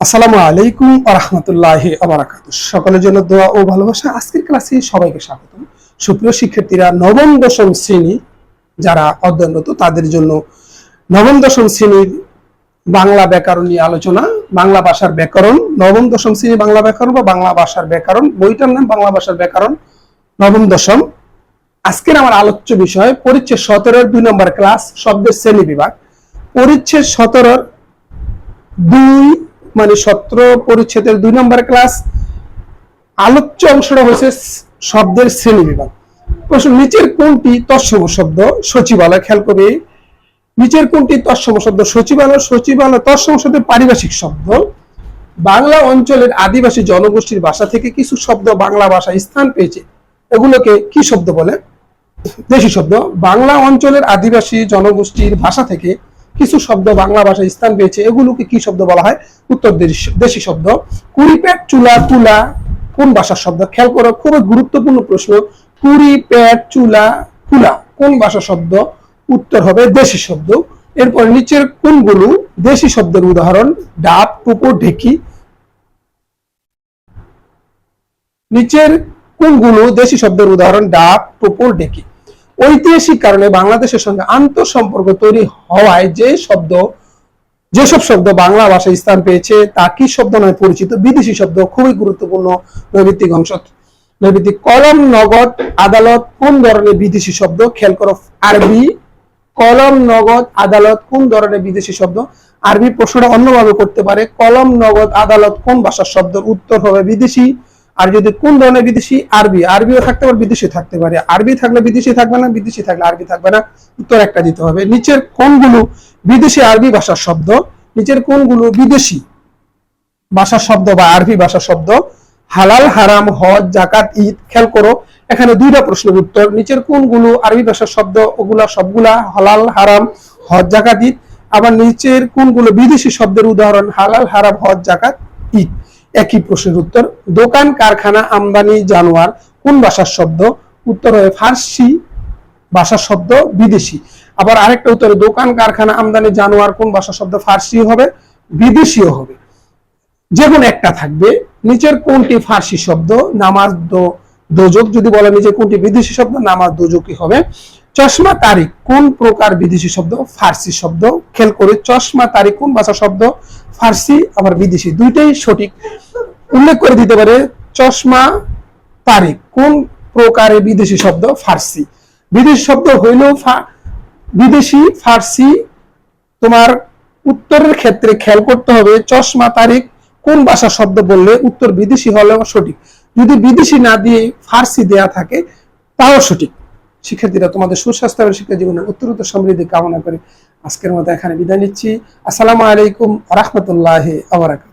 আসসালামু আলাইকুম আরহামতুল্লাহ আবরাকাত সকলের জন্য দোয়া ও ভালোবাসা আজকের ক্লাসে সবাইকে স্বাগত সুপ্রিয় শিক্ষার্থীরা, নবম, দশম শ্রেণি যারা অধ্যয়নরত, তাদের জন্য নবম, দশম শ্রেণির বাংলা ব্যাকরণ নিয়ে আলোচনা, বাংলা ভাষার ব্যাকরণ, নবম, দশম শ্রেণি বাংলা ব্যাকরণ বা বাংলা ভাষার ব্যাকরণ। বইটার নাম বাংলা ভাষার ব্যাকরণ, নবম, দশম। আজকের আমার আলোচ্য বিষয়, পরিচ্ছেদ সতেরোর দুই নম্বর ক্লাস, শব্দের শ্রেণি বিভাগ। পরিচ্ছেদ সতেরোর দুই মানে সতেরো পরিচ্ছেদের দুই নম্বর ক্লাস আলোচ্য অংশটা হচ্ছে শব্দের শ্রেণি বিভাগ। প্রশ্ন, নিচের কোনটি তৎসম শব্দ? সচিবালয়, খেয়াল করবে। নিচের কোনটি তৎসম শব্দ? সচিবালয় সচিবালয় তৎসম শব্দের পারিভাষিক শব্দ। বাংলা অঞ্চলের আদিবাসী জনগোষ্ঠীর ভাষা থেকে কিছু শব্দ বাংলা ভাষায় স্থান পেয়েছে। এগুলোকে কি শব্দ বলে? দেশি শব্দ। বাংলা অঞ্চলের আদিবাসী জনগোষ্ঠীর ভাষা থেকে কিছু শব্দ বাংলা ভাষায় স্থান পেয়েছে। এগুলোকে কি শব্দ বলা হয়? উত্তর দেশি- শব্দ। কুড়িপ্যাট চুলা, তুলা, কোন ভাষার শব্দ? খেয়াল করো, খুবই গুরুত্বপূর্ণ প্রশ্ন। কুড়ি প্যাট চুলা কুলা কোন ভাষার শব্দ? উত্তর হবে দেশি শব্দ। এরপর নিচের কোনগুলো? দেশি শব্দের উদাহরণ, ডাব টুপো ঢেকি। নিচের কোনগুলো? দেশি শব্দের উদাহরণ, ডাব টোপর ডেকি ঐতিহাসিক কারণে বাংলাদেশের সঙ্গে আন্তঃসম্পর্ক তৈরি হওয়ায় যে শব্দ, যেসব শব্দ বাংলা ভাষায় স্থান পেয়েছে, তা কি শব্দ নয় পরিচিত, বিদেশি শব্দ খুবই গুরুত্বপূর্ণ নৈবিত্তিক অংশ। নৈবিত্তিক কলম, নগদ, আদালত, কোন ধরনের বিদেশি শব্দ? খেয়াল করো, আরবি, কলম, নগদ, আদালত, কোন ধরনের বিদেশি শব্দ? আরবি প্রশ্নটা অন্যভাবে করতে পারে, কলম, নগদ, আদালত কোন ভাষার শব্দ উত্তর হবে বিদেশি? আর যদি কোন ধরনের বিদেশি, আরবি, আরবিও থাকতে পারে, বিদেশি থাকতে পারে। আরবি থাকলে বিদেশি থাকবে না, বিদেশি থাকলে আরবি থাকবে না। উত্তর একটা দিতে হবে। নিচের কোনগুলো বিদেশি, আরবি ভাষার শব্দ? নিচের কোনগুলো বিদেশি ভাষার শব্দ বা আরবি ভাষার শব্দ? হালাল, হারাম, হজ, জাকাত, ঈদ, খেয়াল করো। এখানে দুইটা প্রশ্নের উত্তর। নিচের কোনগুলো আরবি ভাষার শব্দ? ওগুলা সবগুলা হালাল, হারাম, হজ, জাকাত, ঈদ। আবার নিচের কোনগুলো বিদেশি শব্দের উদাহরণ? হালাল, হারাম, হজ, জাকাত, ঈদ। একই প্রশ্নের উত্তর, দোকান, কারখানা আমদানি জানোয়ার, কোন ভাষার শব্দ? উত্তর হবে ফার্সি ভাষার শব্দ, বিদেশি। আবার আরেকটা উত্তরে দোকান, কারখানা আমদানি জানোয়ার, কোন ভাষার শব্দ? ফার্সি হবে, বিদেশিও হবে। যে কোনো একটা থাকবে। নিচের কোনটি ফার্সি শব্দ? নামাজ দোজক, যদি বলে নিচে কোনটি বিদেশি শব্দ, নামাজ দোজকই হবে। চশমা তারিখ, কোন প্রকার বিদেশি শব্দ? ফার্সি শব্দ। খেল করে, চশমা তারিখ, কোন ভাষা শব্দ? ফার্সি, আবার বিদেশি, দুইটাই সঠিক। উল্লেখ করে দিতে পারে, চশমা তারিখ, কোন প্রকারের বিদেশি শব্দ? ফার্সি। বিদেশি শব্দ হইলেও বিদেশি, ফার্সি। তোমার উত্তরের ক্ষেত্রে খেয়াল করতে হবে, চশমা তারিখ, কোন ভাষার শব্দ বললে উত্তর বিদেশি হলেও সঠিক। যদি বিদেশি না দিয়ে ফার্সি দেয়া থাকে, তাও সঠিক। শিক্ষার্থীরা তোমাদের সুস্বাস্থ্য এবং শিক্ষা জীবনের অত্যন্ত সমৃদ্ধি কামনা করে আজকের মতো এখানে বিদায় নিচ্ছি। আসসালামু আলাইকুম রহমতুল্লাহ আবরাকাত